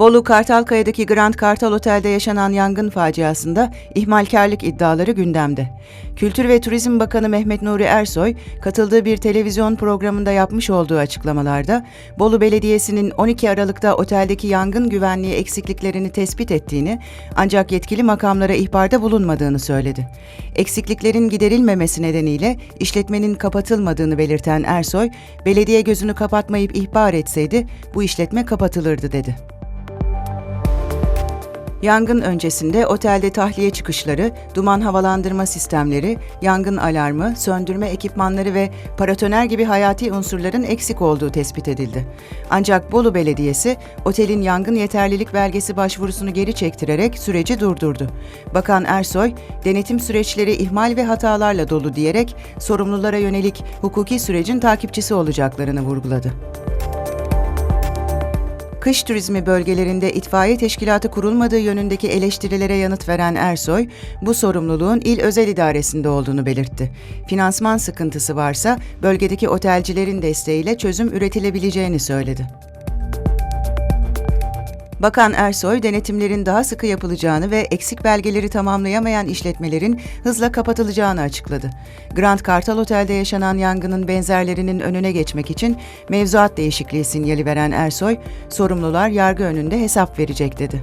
Bolu Kartalkaya'daki Grand Kartal Otel'de yaşanan yangın faciasında ihmalkarlık iddiaları gündemde. Kültür ve Turizm Bakanı Mehmet Nuri Ersoy, katıldığı bir televizyon programında yapmış olduğu açıklamalarda, Bolu Belediyesi'nin 12 Aralık'ta oteldeki yangın güvenliği eksikliklerini tespit ettiğini, ancak yetkili makamlara ihbarda bulunmadığını söyledi. Eksikliklerin giderilmemesi nedeniyle işletmenin kapatılmadığını belirten Ersoy, belediye gözünü kapatmayıp ihbar etseydi bu işletme kapatılırdı dedi. Yangın öncesinde otelde tahliye çıkışları, duman havalandırma sistemleri, yangın alarmı, söndürme ekipmanları ve paratoner gibi hayati unsurların eksik olduğu tespit edildi. Ancak Bolu Belediyesi, otelin yangın yeterlilik belgesi başvurusunu geri çektirerek süreci durdurdu. Bakan Ersoy, denetim süreçleri ihmal ve hatalarla dolu diyerek sorumlulara yönelik hukuki sürecin takipçisi olacaklarını vurguladı. Kış turizmi bölgelerinde itfaiye teşkilatı kurulmadığı yönündeki eleştirilere yanıt veren Ersoy, bu sorumluluğun il özel idaresinde olduğunu belirtti. Finansman sıkıntısı varsa bölgedeki otelcilerin desteğiyle çözüm üretilebileceğini söyledi. Bakan Ersoy, denetimlerin daha sıkı yapılacağını ve eksik belgeleri tamamlayamayan işletmelerin hızla kapatılacağını açıkladı. Grand Kartal Otel'de yaşanan yangının benzerlerinin önüne geçmek için mevzuat değişikliği sinyali veren Ersoy, sorumlular yargı önünde hesap verecek dedi.